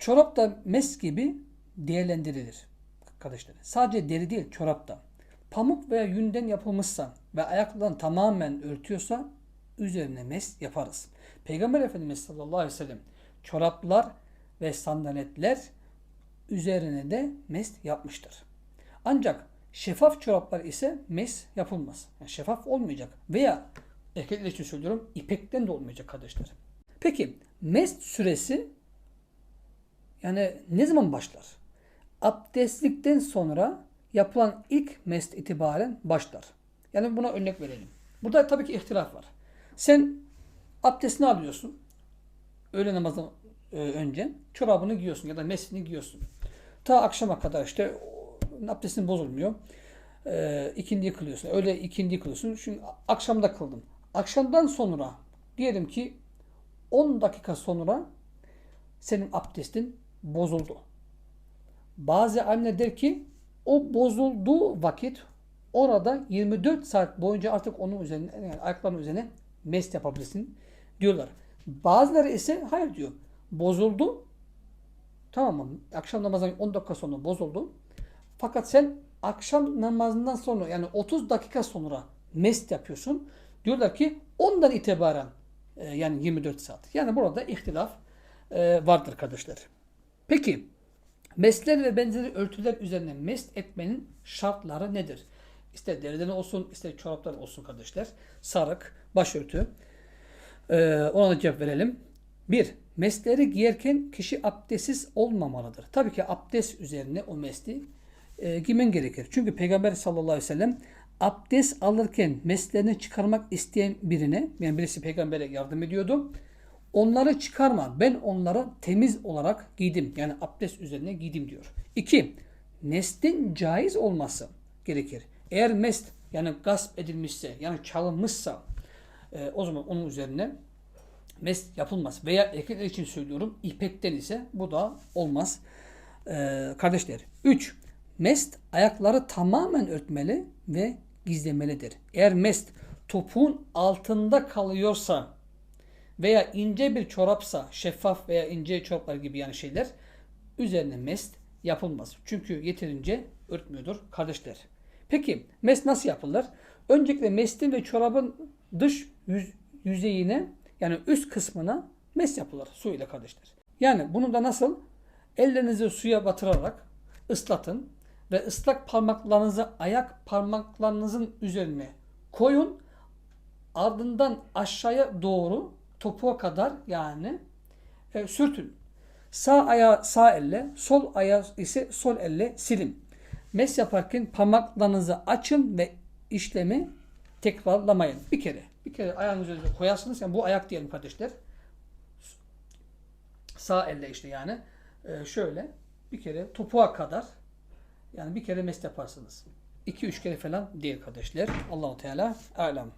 Çorap da mes gibi değerlendirilir arkadaşlar. Sadece deri değil çorap da. Pamuk veya yünden yapılmışsa ve ayaklarını tamamen örtüyorsa üzerine mes yaparız. Peygamber Efendimiz sallallahu aleyhi ve sellem çoraplar ve sandaletler üzerine de mes yapmıştır. Ancak şeffaf çoraplar ise mes yapılmaz. Yani şeffaf olmayacak. Veya erkekler için söylüyorum ipekten de olmayacak kardeşler. Peki mes süresi yani ne zaman başlar? Abdestlikten sonra yapılan ilk mest itibaren başlar. Yani buna örnek verelim. Burada tabii ki ihtilaf var. Sen abdestini alıyorsun. Öğle namazından e, önce çorabını giyiyorsun ya da mesini giyiyorsun. Ta akşama kadar işte abdestin bozulmuyor. E, ikindiyi kılıyorsun. Öyle ikindiyi kılıyorsun. Çünkü akşamda kıldım. Akşamdan sonra diyelim ki 10 dakika sonra senin abdestin bozuldu. Bazı alimler der ki o bozulduğu vakit orada 24 saat boyunca artık onun üzerine yani ayaklarının üzerine mest yapabilirsin diyorlar. Bazıları ise hayır diyor. Bozuldu. Tamam mı? Akşam namazından 10 dakika sonra bozuldu. Fakat sen akşam namazından sonra yani 30 dakika sonra mest yapıyorsun. Diyorlar ki ondan itibaren e, yani 24 saat. Yani burada ihtilaf e, vardır kardeşler. Peki mesler ve benzeri örtüler üzerine mest etmenin şartları nedir? İster deriden olsun, ister çoraptan olsun kardeşler. Sarık, başörtü. Ee, ona da cevap verelim. Bir, mesleri giyerken kişi abdestsiz olmamalıdır. Tabii ki abdest üzerine o mesli e, giymen gerekir. Çünkü Peygamber sallallahu aleyhi ve sellem abdest alırken meslerini çıkarmak isteyen birine, yani birisi peygambere yardım ediyordu. Onları çıkarma. Ben onları temiz olarak giydim. Yani abdest üzerine giydim diyor. İki, neslin caiz olması gerekir. Eğer mest yani gasp edilmişse yani çalınmışsa e, o zaman onun üzerine mest yapılmaz. Veya erkekler için söylüyorum ipekten ise bu da olmaz. E, kardeşler. 3. Mest ayakları tamamen örtmeli ve gizlemelidir. Eğer mest topuğun altında kalıyorsa veya ince bir çorapsa, şeffaf veya ince çoraplar gibi yani şeyler üzerine mest yapılmaz. Çünkü yeterince örtmüyordur kardeşler. Peki mest nasıl yapılır? Öncelikle mestin ve çorabın dış yüz, yüzeyine yani üst kısmına mest yapılır su ile kardeşler. Yani bunu da nasıl? Ellerinizi suya batırarak ıslatın ve ıslak parmaklarınızı ayak parmaklarınızın üzerine koyun. Ardından aşağıya doğru topuğa kadar yani e, sürtün. Sağ ayağı sağ elle, sol ayağı ise sol elle silin. Mes yaparken parmaklarınızı açın ve işlemi tekrarlamayın. Bir kere. Bir kere ayağın üzerine koyarsınız. Yani bu ayak diyelim kardeşler. Sağ elle işte yani. E, şöyle bir kere topuğa kadar yani bir kere mes yaparsınız. 2-3 kere falan değil kardeşler. Allahu Teala alem.